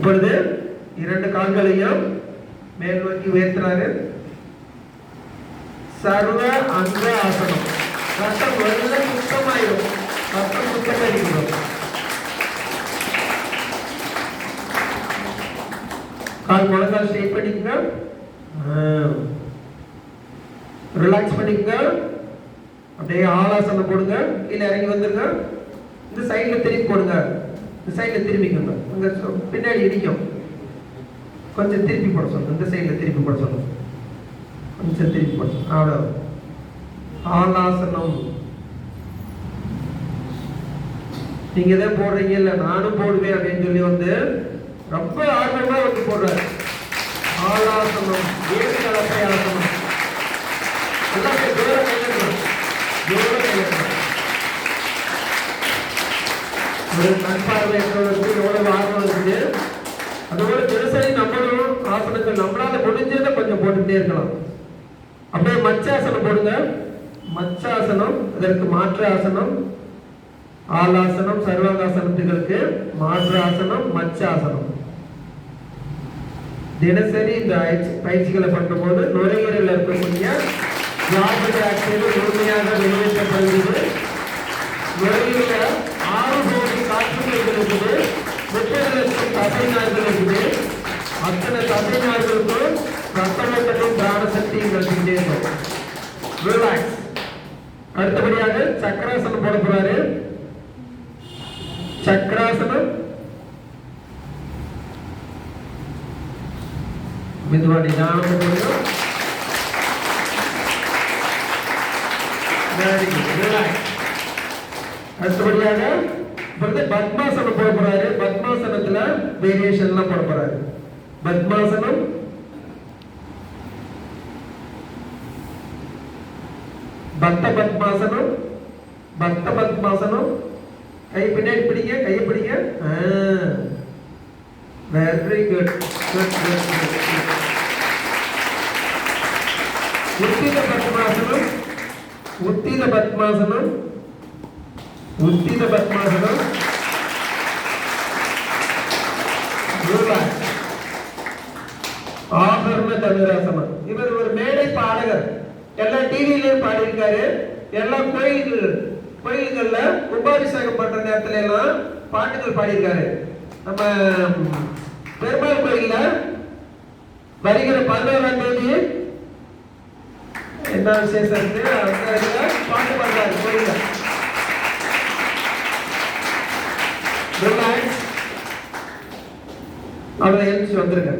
இப்பொழுது இரண்டு கால்களையும் மேல் நோக்கி உயர்த்துறாரு சர்வ அங்க ஆசனம். ரத்தம் வெள்ள சுத்தமாயிடும் ரத்தம் சுத்தமாயிருக்கிறோம் கால் முழங்கால் ஸ்ட்ரெயிட் பண்ணிக்கங்க. ரிலாக்ஸ் பண்ணிக்கங்க. அப்படியே ஆலாசனம் போடுங்க. கீழே இறங்கி வந்துருங்க. இந்த சைடில் திருப்பி போடுங்க. இந்த சைடில் திரும்பிக்கோங்க அங்கே பின்னாடி இடிக்கும். கொஞ்சம் திருப்பி போட சொல்லுங்க இந்த சைடில் திருப்பி போட சொல்லுங்க கொஞ்சம் திருப்பி போட சொல்லணும் அவ்வளோ ஆலாசனம் நீங்க தான் போடுறீங்க? இல்ல நானும் போடுவேன் அப்படின்னு சொல்லி வந்து ரொம்ப ஆர்வமா வந்து போடுறாரு. ஆலாசனம் ஏழு கலப்பை ஆசனம். எல்லாமே தூரம் கையில தூரம் கையில ஒரு நண்பார்வையற்றவர்களுக்கு எவ்வளவு ஆர்வம் இருக்குது அதோட தினசரி நம்மளும் ஆசனங்கள் நம்மளால முடிஞ்சதை கொஞ்சம் போட்டுக்கிட்டே இருக்கலாம். அப்படியே மச்சாசனம் போடுங்க. மச்சாசனம் அதற்கு மாற்று ஆசனம் ஆலாசனம் சர்வாங்காசனத்துகளுக்கு மாற்று ஆசனம் மச்சாசனம். தினசரி இந்த பயிற்சி- பயிற்சிகளை பண்ணும்போது நுரையீரலில் இருக்கக்கூடிய கார்பன் டை ஆக்சைடு முழுமையாக வெளியேற்றப்படுகிறது? நுரையீரல லட்சம் அத்தனை தசை நார்களுக்கும் ரத்தமட்டமும் பிராண சக்தியும் இருக்கும் ரிலாக்ஸ் அடுத்தபடியாக சக்கராசனம் போட போறாரு. சக்கராசனம். மெதுவா நிதானமா அடுத்தபடியாக வந்து பத்மாசனம் போட போறாரு. பத்மாசனத்துல வேரியேஷன்லாம் போட போறாரு. பத்மாசனம் பக்த பத்மாசனம் பக்த பத்மாசனம். கை பின்னாடி பிடிங்க கையை பிடிங்க. Very good good good Utthita Padmasana Utthita Padmasana. உத்தித பத்மாசனம். ஆபரண தனுராசனம் இவர் ஒரு மேடை பாடகர். எல்லா டிவிலையும் பாடியிருக்காரு. எல்லா கோயில்கள் கோயில்கள்ல உபாபிஷேகம் பண்ற நேரத்துல எல்லாம் பாட்டுகள் பாடியிருக்காரு. நம்ம பெருமாள் கோயில்ல வருகிற பதினோராம் தேதி என்ன விசேஷம் இருக்கு? அந்த பாட்டு பாடுறாரு கோயில்ல. அவரை எழுச்சி வந்துருங்க.